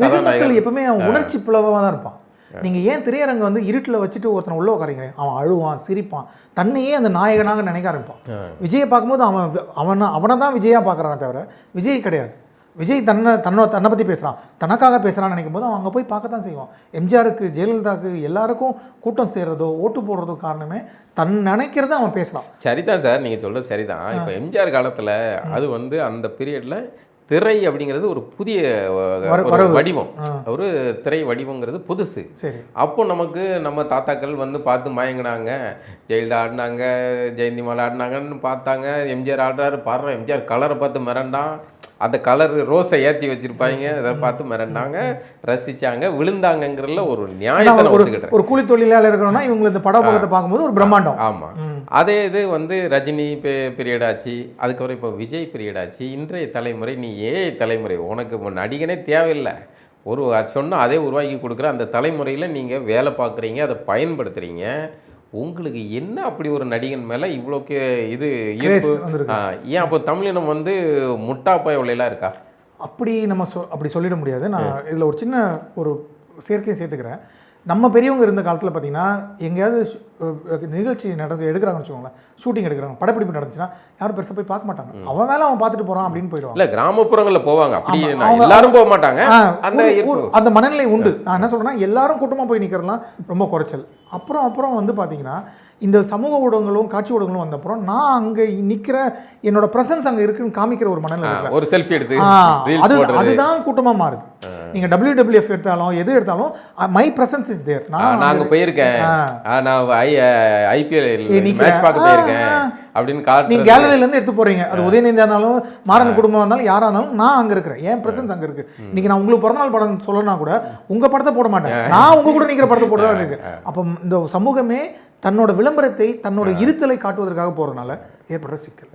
வெகு மக்கள் கதாநாயகன். எப்பவுமே அவன் உணர்ச்சி பிளவாக தான் இருப்பான். நீங்க ஏன் திரையரங்க வந்து இருட்டில் வச்சுட்டு ஒருத்தனை உள்ள உட்காரிங்க அவன் அழுவான் சிரிப்பான். தன்னையே அந்த நாயகனாக நினைக்க ஆரம்பிப்பான். விஜயை பார்க்கும்போது அவன் அவனை அவனை தான் விஜயா பார்க்குறானே தவிர விஜய் கிடையாது. விஜய் தன்னை தன்னோட தன்னை பற்றி பேசுகிறான் தனக்காக பேசுகிறான்னு நினைக்கும் போது அவன் அங்கே போய் பார்க்க தான் செய்வான். எம்ஜிஆருக்கு ஜெயலலிதாவுக்கு எல்லாருக்கும் கூட்டம் சேர்றதோ ஓட்டு போடுறதோ காரணமே தன் நினைக்கிறத அவன் பேசுகிறான் சரிதான் சார். நீங்க சொல்றது சரிதான். இப்போ எம்ஜிஆர் காலத்துல அது வந்து அந்த பீரியட்ல திரை அப்படிங்கிறது ஒரு புதிய. வடிவம். ஒரு திரை வடிவங்கிறது புதுசு. சரி. அப்போ நமக்கு நம்ம தாத்தாக்கள் வந்து பார்த்து மயங்கினாங்க. ஜெயலலிதா ஆடினாங்க ஜெயந்திமாலா ஆடினாங்கன்னு பார்த்தாங்க. எம்ஜிஆர் ஆடுறாரு. பாடுற எம்ஜிஆர் கலரை பார்த்து மிரண்டான். அந்த கலர் ரோஸை ஏற்றி வச்சிருப்பாங்க. அதை பார்த்து மிரண்டாங்க ரசிச்சாங்க விழுந்தாங்கங்கிறதுல ஒரு நியாயத்தை ஒரு ஒரு கூலி தொழிலாளர் இருக்கிறோம்னா இவங்க இந்த படப்பக்கத்தை பார்க்கும்போது ஒரு பிரம்மாண்டம். ஆமா. அதே இது வந்து ரஜினி பீரியட் ஆச்சு. அதுக்கப்புறம் இப்போ விஜய் பீரியட் ஆச்சு. இன்றைய தலைமுறை நீ ஏ தலைமுறை உனக்கு நடிகனே தேவையில்லை. ஒரு சொன்னால் அதே உருவாக்கி கொடுக்குற அந்த தலைமுறையில் நீங்கள் வேலை பார்க்குறீங்க அதை பயன்படுத்துகிறீங்க உங்களுக்கு என்ன அப்படி ஒரு நடிகன் மேலே இவ்வளோக்கு இது ஏன் அப்போ தமிழினம் வந்து முட்டா பயவுலாம் இருக்கா? அப்படி நம்ம சொ அப்படி சொல்லிட முடியாது. நான் இதில் ஒரு சின்ன ஒரு சேர்க்கையை சேர்த்துக்கிறேன். நம்ம பெரியவங்க இருந்த காலத்தில் பார்த்தீங்கன்னா எங்கேயாவது நிகழ்ச்சி நடந்து எடுக்கிறாங்கன்னு வச்சுக்கோங்களேன் ஷூட்டிங் எடுக்கிறாங்க படப்பிடிப்பு நடந்துச்சுன்னா யாரும் பெருசாக போய் பார்க்க மாட்டாங்க. அவன் வேலை அவன் பார்த்துட்டு போகிறான் அப்படின்னு போயிடுவாங்க இல்லை கிராமப்புறங்களில் போவாங்க. அப்படி எல்லாரும் போக மாட்டாங்க. அந்த அந்த மனநிலை உண்டு. நான் என்ன சொல்றேன்னா எல்லாரும் கூட்டமாக போய் நிற்கிறலாம் ரொம்ப குறைச்சல். அப்புறம் அப்புறம் வந்து பார்த்தீங்கன்னா இந்த சமூக ஊடகங்களும் காட்சி ஊடகங்களும் வந்த அப்புறம் நான் அங்கே நிற்கிற என்னோட ப்ரெசன்ஸ் அங்கே இருக்குன்னு காமிக்கிற ஒரு மனநிலை. ஒரு செல்ஃபி எடுத்து அது அதுதான் கூட்டமாக மாறுது. நீங்கள் டபிள்யூடபிள்யூஎஃப் எடுத்தாலும் எது எடுத்தாலும் மை ப்ரெசன்ஸ் இஸ் தேர் நான் அங்க போயிருக்கேன். ஐபிஎல். மேட்ச் பார்க்க போயிருக்கேன். அப்படின்னு காட்டு கேலரியில இருந்து எடுத்து போறீங்க. அது உதயநிதியா இருந்தாலும் மாறன் குடும்பம் இருந்தாலும் யாரா இருந்தாலும் நான் அங்க இருக்கிறேன். என் பிரசன்ஸ் அங்க இருக்கு. இன்னைக்கு நான் உங்களுக்கு பிறந்தநாள் படம் சொல்லனா கூட உங்க படத்தை போட மாட்டேன். நான் உங்க கூட நிக்கிற படத்தை போட இருக்கு. அப்போ இந்த சமூகமே தன்னோட விளம்பரத்தை தன்னோட இருத்தலை காட்டுவதற்காக போறதுனால ஏற்படுற சிக்கல்.